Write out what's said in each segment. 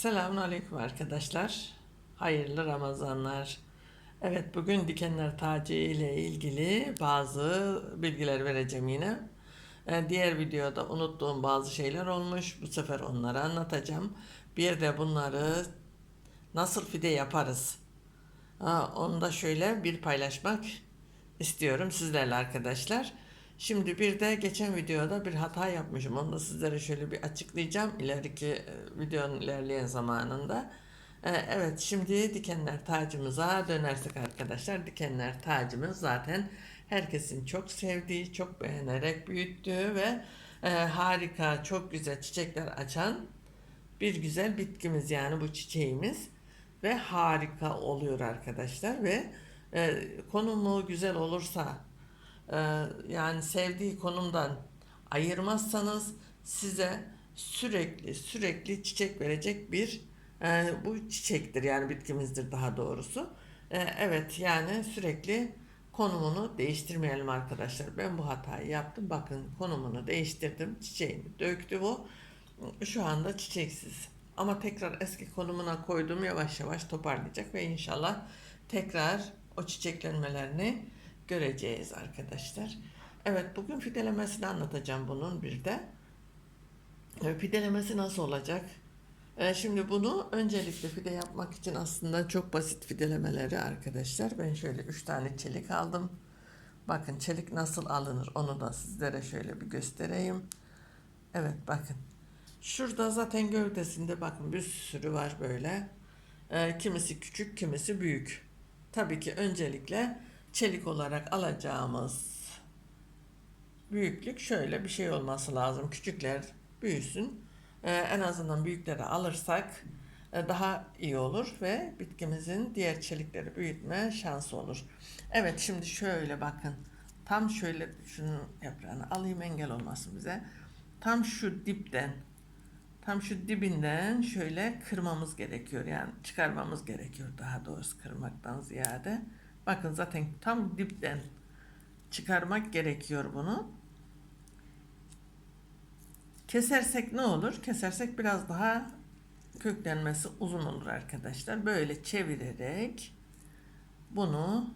Selamünaleyküm arkadaşlar. Hayırlı Ramazanlar. Evet bugün dikenler tacı ile ilgili bazı bilgiler vereceğim yine. Ee, Diğer videoda unuttuğum bazı şeyler olmuş. Bu sefer onları anlatacağım. Bir de bunları nasıl fide yaparız? Ha, onu da şöyle bir paylaşmak istiyorum sizlerle arkadaşlar. Şimdi bir de geçen videoda bir hata yapmışım. Onu da sizlere şöyle bir açıklayacağım ileriki e, videonun ilerleyen zamanında. E, Evet şimdi dikenler tacımıza dönersek arkadaşlar. Dikenler tacımız zaten herkesin çok sevdiği, çok beğenerek büyüttüğü ve e, harika, çok güzel çiçekler açan bir güzel bitkimiz yani bu çiçeğimiz ve harika oluyor arkadaşlar ve konumu güzel olursa yani sevdiği konumdan ayırmazsanız size sürekli sürekli çiçek verecek bir e, bu çiçektir yani bitkimizdir daha doğrusu. E, evet yani sürekli konumunu değiştirmeyelim arkadaşlar. Ben bu hatayı yaptım. Bakın konumunu değiştirdim. Çiçeğini döktü bu. Şu anda çiçeksiz. Ama tekrar eski konumuna koydum yavaş yavaş toparlayacak ve inşallah tekrar o çiçeklenmelerini göreceğiz arkadaşlar. Evet bugün fidelemesini anlatacağım bunun bir de. Fidelemesi nasıl olacak? E, Şimdi bunu öncelikle fide yapmak için aslında çok basit fidelemeleri arkadaşlar. Ben şöyle 3 tane çelik aldım. Bakın çelik nasıl alınır onu da sizlere şöyle bir göstereyim. Evet bakın. Şurada zaten gövdesinde bakın bir sürü var böyle. Ee, kimisi küçük, kimisi büyük. Tabii ki öncelikle çelik olarak alacağımız büyüklük şöyle bir şey olması lazım. Küçükler büyüsün. Ee, en azından büyükleri alırsak e, daha iyi olur ve bitkimizin diğer çelikleri büyütme şansı olur. Evet şimdi şöyle bakın. Tam şöyle şunun yaprağını alayım engel olmasın bize. Tam şu dipten tam şu dibinden şöyle kırmamız gerekiyor. Yani çıkarmamız gerekiyor daha doğrusu kırmaktan ziyade. Bakın zaten tam dipten çıkarmak gerekiyor bunu. Kesersek ne olur? Kesersek biraz daha köklenmesi uzun olur arkadaşlar. Böyle çevirerek bunu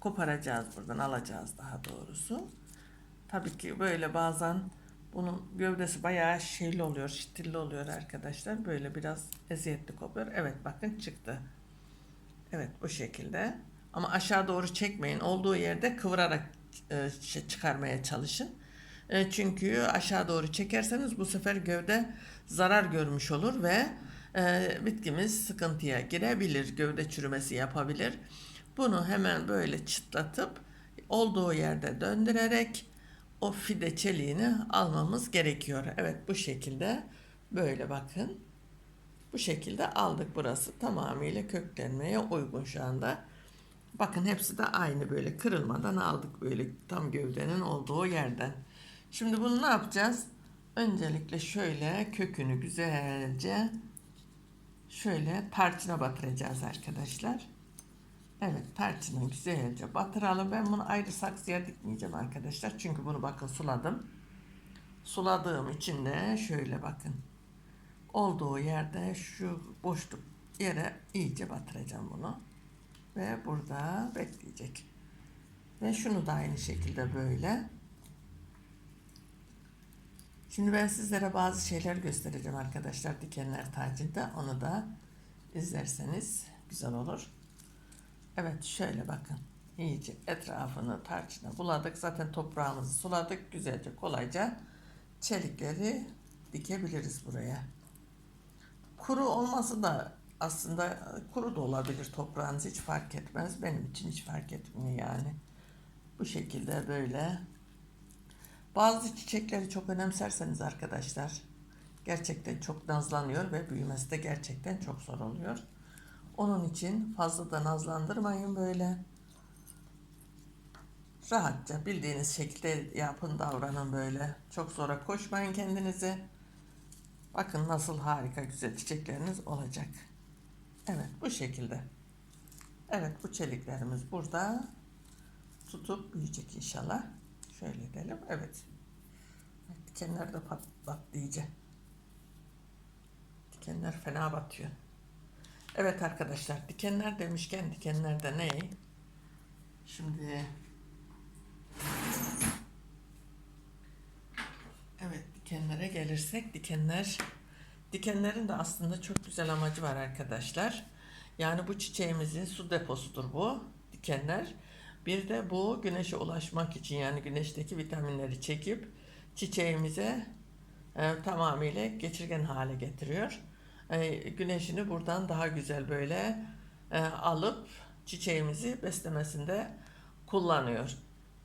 koparacağız buradan alacağız daha doğrusu. Tabii ki böyle bazen bunun gövdesi bayağı şeyli oluyor, şitilli oluyor arkadaşlar. Böyle biraz eziyetli kopuyor. Evet bakın çıktı. Evet bu şekilde. Ama aşağı doğru çekmeyin. Olduğu yerde kıvırarak e, çıkarmaya çalışın. E, çünkü aşağı doğru çekerseniz bu sefer gövde zarar görmüş olur ve e, bitkimiz sıkıntıya girebilir. Gövde çürümesi yapabilir. Bunu hemen böyle çıtlatıp olduğu yerde döndürerek o fide çeliğini almamız gerekiyor. Evet bu şekilde böyle bakın. Bu şekilde aldık burası tamamıyla köklenmeye uygun şu anda. Bakın hepsi de aynı böyle kırılmadan aldık böyle tam gövdenin olduğu yerden. Şimdi bunu ne yapacağız? Öncelikle şöyle kökünü güzelce şöyle tarçına batıracağız arkadaşlar. Evet tarçını güzelce batıralım. Ben bunu ayrı saksıya dikmeyeceğim arkadaşlar. Çünkü bunu bakın suladım. Suladığım için de şöyle bakın. Olduğu yerde şu boşluk yere iyice batıracağım bunu. Ve burada bekleyecek. Ve şunu da aynı şekilde böyle. Şimdi ben sizlere bazı şeyler göstereceğim arkadaşlar dikenler tacında. Onu da izlerseniz güzel olur. Evet şöyle bakın. İyice etrafını tarçına buladık. Zaten toprağımızı suladık. Güzelce kolayca çelikleri dikebiliriz buraya. Kuru olması da aslında kuru da olabilir toprağınız hiç fark etmez. Benim için hiç fark etmiyor yani. Bu şekilde böyle. Bazı çiçekleri çok önemserseniz arkadaşlar gerçekten çok nazlanıyor ve büyümesi de gerçekten çok zor oluyor. Onun için fazla da nazlandırmayın böyle. Rahatça bildiğiniz şekilde yapın davranın böyle. Çok zora koşmayın kendinizi. Bakın nasıl harika güzel çiçekleriniz olacak. Evet bu şekilde. Evet bu çeliklerimiz burada tutup büyüyecek inşallah. Şöyle edelim. Evet. Dikenler de pat, patlayacak. Dikenler fena batıyor. Evet arkadaşlar dikenler demişken dikenler de ne? Şimdi Evet dikenlere gelirsek dikenler dikenlerin de aslında çok güzel amacı var arkadaşlar. Yani bu çiçeğimizin su deposudur bu dikenler. Bir de bu güneşe ulaşmak için yani güneşteki vitaminleri çekip çiçeğimize e, tamamıyla geçirgen hale getiriyor. E, güneşini buradan daha güzel böyle e, alıp çiçeğimizi beslemesinde kullanıyor.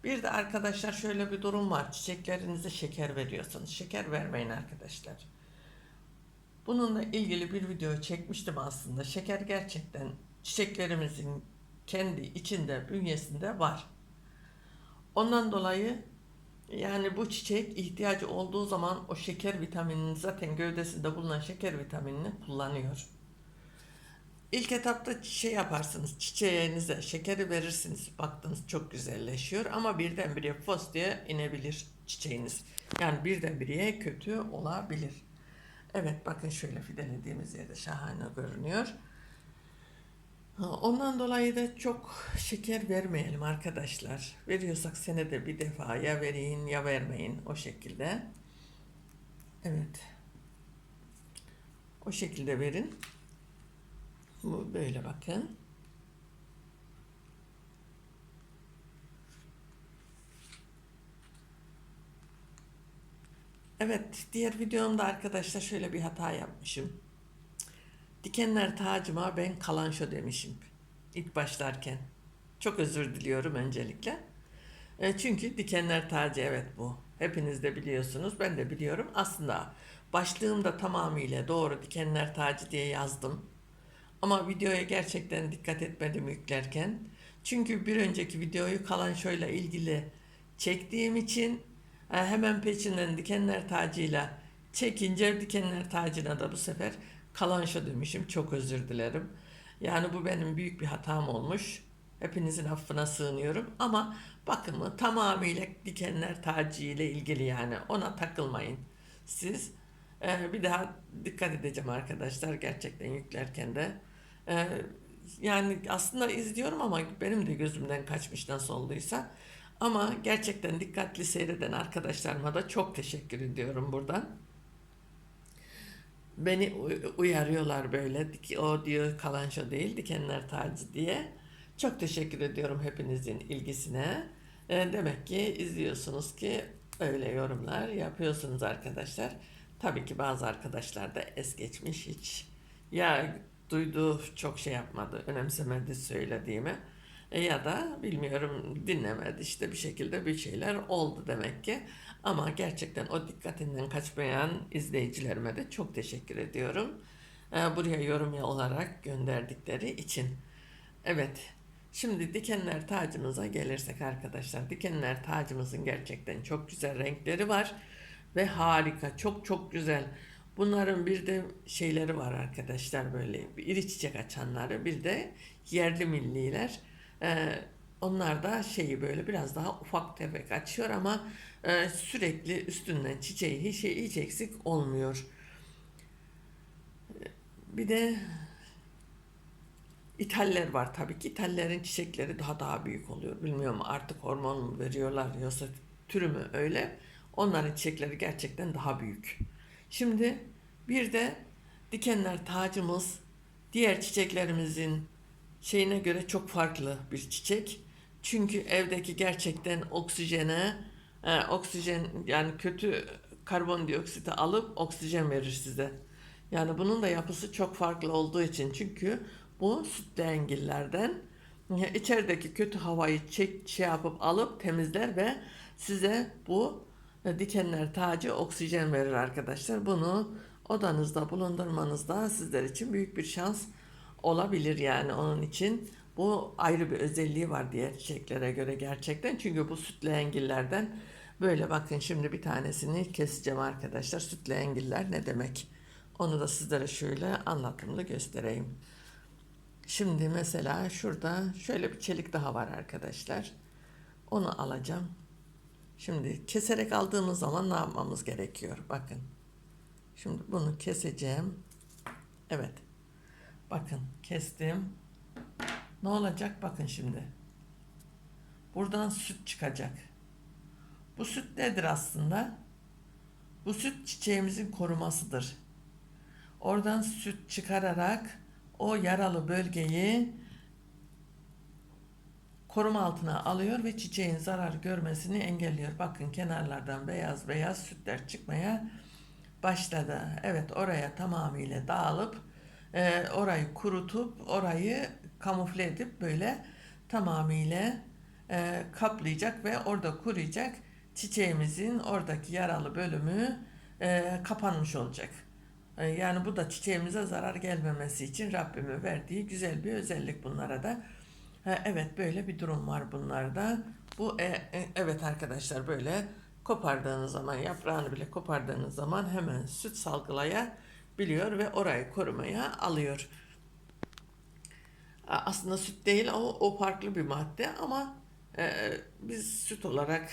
Bir de arkadaşlar şöyle bir durum var. Çiçeklerinize şeker veriyorsunuz. Şeker vermeyin arkadaşlar. Bununla ilgili bir video çekmiştim aslında. Şeker gerçekten çiçeklerimizin kendi içinde, bünyesinde var. Ondan dolayı yani bu çiçek ihtiyacı olduğu zaman o şeker vitaminini zaten gövdesinde bulunan şeker vitaminini kullanıyor. İlk etapta şey yaparsınız, çiçeğinize şekeri verirsiniz. Baktınız çok güzelleşiyor ama birdenbire fos diye inebilir çiçeğiniz. Yani birdenbire kötü olabilir. Evet bakın şöyle fidelediğimiz yerde şahane görünüyor. Ondan dolayı da çok şeker vermeyelim arkadaşlar. Veriyorsak senede bir defa ya verin ya vermeyin o şekilde. Evet. O şekilde verin. Bu böyle bakın. Evet, diğer videomda arkadaşlar şöyle bir hata yapmışım. Dikenler tacıma ben kalanşo demişim ilk başlarken. Çok özür diliyorum öncelikle. E, çünkü dikenler tacı evet bu. Hepiniz de biliyorsunuz. Ben de biliyorum. Aslında başlığımda tamamıyla doğru dikenler tacı diye yazdım. Ama videoya gerçekten dikkat etmedim yüklerken. Çünkü bir önceki videoyu kalanşoyla ilgili çektiğim için hemen peşinden dikenler tacıyla çekince dikenler tacına da bu sefer kalanşo demişim. Çok özür dilerim. Yani bu benim büyük bir hatam olmuş. Hepinizin affına sığınıyorum ama bakımı tamamıyla dikenler tacı ile ilgili yani ona takılmayın. Siz ee, bir daha dikkat edeceğim arkadaşlar gerçekten yüklerken de. Ee, yani aslında izliyorum ama benim de gözümden kaçmış nasıl olduysa. Ama gerçekten dikkatli seyreden arkadaşlarıma da çok teşekkür ediyorum buradan. Beni uyarıyorlar böyle. O diyor kalanşo değil dikenler tacı diye. Çok teşekkür ediyorum hepinizin ilgisine. Ee, demek ki izliyorsunuz ki öyle yorumlar yapıyorsunuz arkadaşlar. Tabii ki bazı arkadaşlar da es geçmiş hiç. Ya duydu çok şey yapmadı, önemsemedi söylediğimi. E, ya da bilmiyorum dinlemedi işte bir şekilde bir şeyler oldu demek ki. Ama gerçekten o dikkatinden kaçmayan izleyicilerime de çok teşekkür ediyorum. E, buraya yorum olarak gönderdikleri için. Evet. Şimdi dikenler tacımıza gelirsek arkadaşlar. Dikenler tacımızın gerçekten çok güzel renkleri var ve harika. Çok çok güzel. Bunların bir de şeyleri var arkadaşlar böyle iri çiçek açanları bir de yerli milliler. Ee, onlar da şeyi böyle biraz daha ufak tefek açıyor ama e, sürekli üstünden çiçeği hiç, şey, hiç eksik olmuyor. Bir de İtaller var tabii ki. İtallerin çiçekleri daha daha büyük oluyor. Bilmiyorum artık hormon mu veriyorlar yoksa türü mü öyle. Onların çiçekleri gerçekten daha büyük. Şimdi bir de dikenler tacımız diğer çiçeklerimizin şeyine göre çok farklı bir çiçek. Çünkü evdeki gerçekten oksijene, e, oksijen yani kötü karbondioksiti alıp oksijen verir size. Yani bunun da yapısı çok farklı olduğu için çünkü bu sütlü engillerden içerideki kötü havayı çek şey yapıp alıp temizler ve size bu dikenler tacı oksijen verir arkadaşlar. Bunu odanızda bulundurmanızda sizler için büyük bir şans olabilir yani onun için. Bu ayrı bir özelliği var diğer çiçeklere göre gerçekten. Çünkü bu sütlü engillerden böyle bakın şimdi bir tanesini keseceğim arkadaşlar. Sütlü engiller ne demek? Onu da sizlere şöyle anlatımlı göstereyim. Şimdi mesela şurada şöyle bir çelik daha var arkadaşlar. Onu alacağım. Şimdi keserek aldığımız zaman ne yapmamız gerekiyor? Bakın. Şimdi bunu keseceğim. Evet. Bakın kestim. Ne olacak bakın şimdi. Buradan süt çıkacak. Bu süt nedir aslında? Bu süt çiçeğimizin korumasıdır. Oradan süt çıkararak o yaralı bölgeyi koruma altına alıyor ve çiçeğin zarar görmesini engelliyor. Bakın kenarlardan beyaz beyaz sütler çıkmaya başladı. Evet oraya tamamıyla dağılıp e, orayı kurutup orayı kamufle edip böyle tamamıyla e, kaplayacak ve orada kuruyacak. Çiçeğimizin oradaki yaralı bölümü e, kapanmış olacak. E, Yani bu da çiçeğimize zarar gelmemesi için Rabbimin verdiği güzel bir özellik bunlara da. Ha, evet böyle bir durum var bunlarda. Bu e, e, evet arkadaşlar böyle kopardığınız zaman yaprağını bile kopardığınız zaman hemen süt salgılayabiliyor ve orayı korumaya alıyor. Aslında süt değil o, o farklı bir madde ama e, biz süt olarak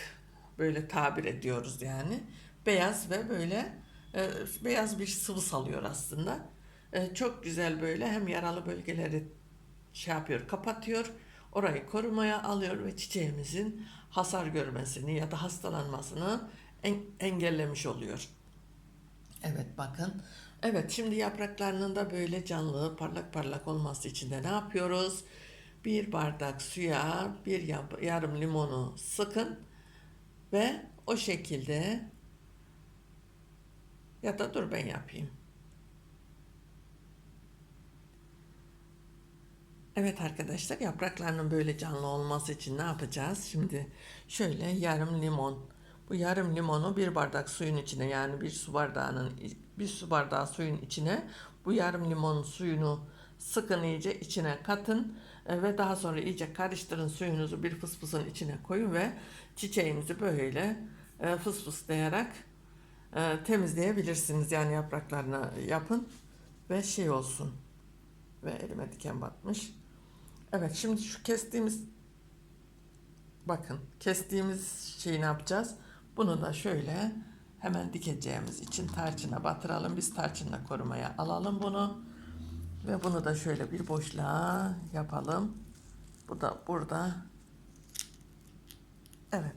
böyle tabir ediyoruz yani. Beyaz ve böyle e, beyaz bir sıvı salıyor aslında. E, çok güzel böyle hem yaralı bölgeleri şey yapıyor, kapatıyor. Orayı korumaya alıyor ve çiçeğimizin hasar görmesini ya da hastalanmasını en- engellemiş oluyor. Evet bakın. Evet şimdi yapraklarının da böyle canlı parlak parlak olması için de ne yapıyoruz? Bir bardak suya bir yarım limonu sıkın ve o şekilde ya da dur ben yapayım. Evet arkadaşlar yapraklarının böyle canlı olması için ne yapacağız? Şimdi şöyle yarım limon. Bu yarım limonu bir bardak suyun içine yani bir su bardağının bir su bardağı suyun içine bu yarım limon suyunu sıkın iyice içine katın e, ve daha sonra iyice karıştırın suyunuzu bir fısfısın içine koyun ve çiçeğimizi böyle e, fısfıslayarak e, temizleyebilirsiniz. Yani yapraklarını yapın ve şey olsun ve elime diken batmış. Evet şimdi şu kestiğimiz bakın kestiğimiz şeyi ne yapacağız? Bunu da şöyle hemen dikeceğimiz için tarçına batıralım. Biz tarçınla korumaya alalım bunu. Ve bunu da şöyle bir boşluğa yapalım. Bu da burada. Evet.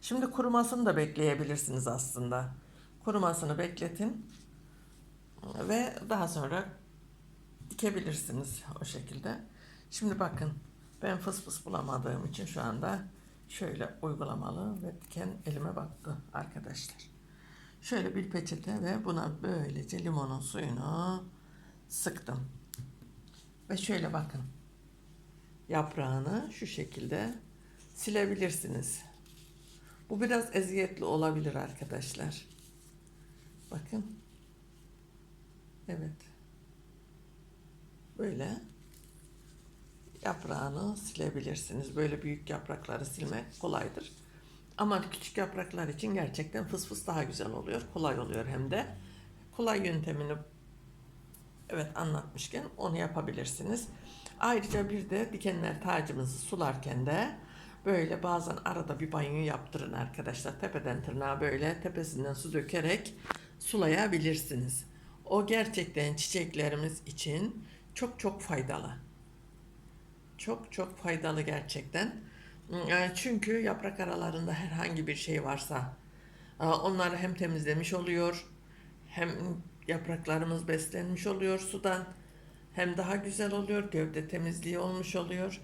Şimdi kurumasını da bekleyebilirsiniz aslında. Kurumasını bekletin. Ve daha sonra dikebilirsiniz o şekilde. Şimdi bakın ben fıs fıs bulamadığım için şu anda şöyle uygulamalı ve diken elime battı arkadaşlar. Şöyle bir peçete ve buna böylece limonun suyunu sıktım. Ve şöyle bakın. Yaprağını şu şekilde silebilirsiniz. Bu biraz eziyetli olabilir arkadaşlar. Bakın. Evet. Böyle yaprağını silebilirsiniz. Böyle büyük yaprakları silmek kolaydır. Ama küçük yapraklar için gerçekten fıs fıs daha güzel oluyor. Kolay oluyor hem de. Kolay yöntemini evet anlatmışken onu yapabilirsiniz. Ayrıca bir de dikenler tacımızı sularken de böyle bazen arada bir banyo yaptırın arkadaşlar. Tepeden tırnağa böyle tepesinden su dökerek sulayabilirsiniz. O gerçekten çiçeklerimiz için çok çok faydalı. Çok çok faydalı gerçekten. E, Çünkü yaprak aralarında herhangi bir şey varsa e, onları hem temizlemiş oluyor hem yapraklarımız beslenmiş oluyor sudan hem daha güzel oluyor gövde temizliği olmuş oluyor.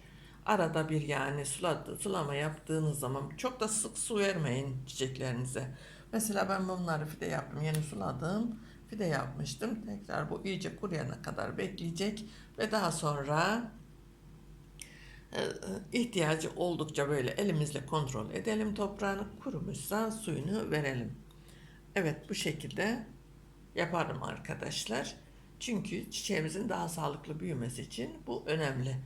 Arada bir yani suladı, sulama yaptığınız zaman çok da sık su vermeyin çiçeklerinize. Mesela ben bunları fide yaptım. Yeni suladım. Fide yapmıştım. Tekrar bu iyice kuruyana kadar bekleyecek ve daha sonra ihtiyacı oldukça böyle elimizle kontrol edelim toprağını. Kurumuşsa suyunu verelim. Evet bu şekilde yaparım arkadaşlar. Çünkü çiçeğimizin daha sağlıklı büyümesi için bu önemli.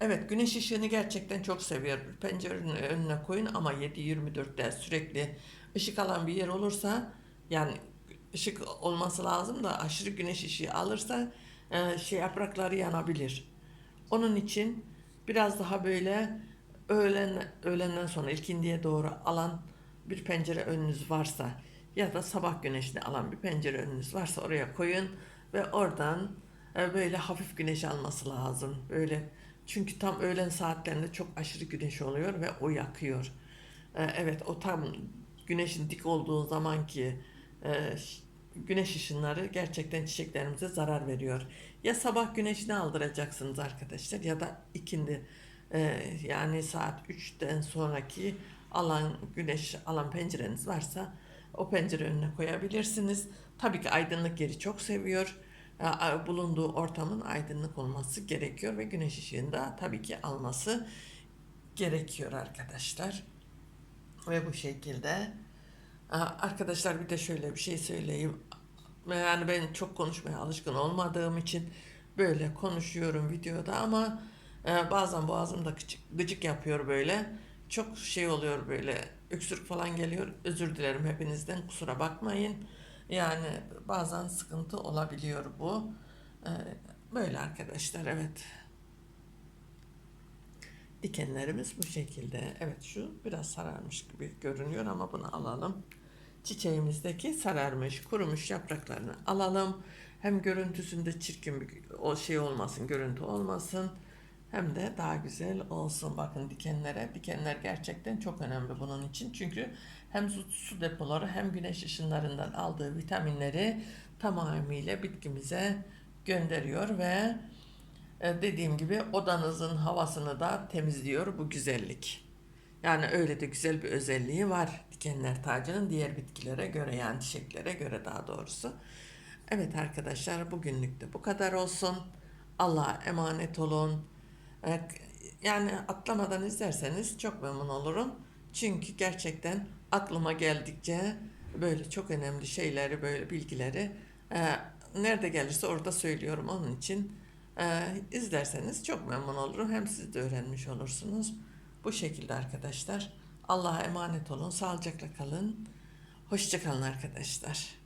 Evet güneş ışığını gerçekten çok seviyorum. Pencerenin önüne koyun ama 7-24'te sürekli ışık alan bir yer olursa yani ışık olması lazım da aşırı güneş ışığı alırsa e, şey yaprakları yanabilir. Onun için biraz daha böyle öğlen öğlenden sonra ilkindiye doğru alan bir pencere önünüz varsa ya da sabah güneşini alan bir pencere önünüz varsa oraya koyun ve oradan e, böyle hafif güneş alması lazım. Böyle çünkü tam öğlen saatlerinde çok aşırı güneş oluyor ve o yakıyor. E, evet o tam güneşin dik olduğu zamanki e, güneş ışınları gerçekten çiçeklerimize zarar veriyor. Ya sabah güneşini aldıracaksınız arkadaşlar ya da ikindi e, yani saat 3'ten sonraki alan güneş alan pencereniz varsa o pencere önüne koyabilirsiniz. Tabii ki aydınlık yeri çok seviyor. E, Bulunduğu ortamın aydınlık olması gerekiyor ve güneş ışığını da tabii ki alması gerekiyor arkadaşlar. Ve bu şekilde Arkadaşlar bir de şöyle bir şey söyleyeyim. Yani ben çok konuşmaya alışkın olmadığım için böyle konuşuyorum videoda ama e, bazen boğazım da gıcık, gıcık yapıyor böyle. Çok şey oluyor böyle öksürük falan geliyor. Özür dilerim hepinizden kusura bakmayın. Yani bazen sıkıntı olabiliyor bu. E, Böyle arkadaşlar evet. Dikenlerimiz bu şekilde. Evet şu biraz sararmış gibi görünüyor ama bunu alalım. Çiçeğimizdeki sararmış, kurumuş yapraklarını alalım. Hem görüntüsünde çirkin bir o şey olmasın, görüntü olmasın. Hem de daha güzel olsun. Bakın dikenlere. Dikenler gerçekten çok önemli bunun için. Çünkü hem su, su depoları hem güneş ışınlarından aldığı vitaminleri tamamıyla bitkimize gönderiyor ve e, dediğim gibi odanızın havasını da temizliyor bu güzellik. Yani öyle de güzel bir özelliği var dikenler tacının diğer bitkilere göre yani çiçeklere göre daha doğrusu. Evet arkadaşlar bugünlük de bu kadar olsun. Allah'a emanet olun. E, Yani atlamadan izlerseniz çok memnun olurum. Çünkü gerçekten aklıma geldikçe böyle çok önemli şeyleri, böyle bilgileri e, nerede gelirse orada söylüyorum. Onun için e, izlerseniz çok memnun olurum. Hem siz de öğrenmiş olursunuz. Bu şekilde arkadaşlar. Allah'a emanet olun. Sağlıcakla kalın. Hoşça kalın arkadaşlar.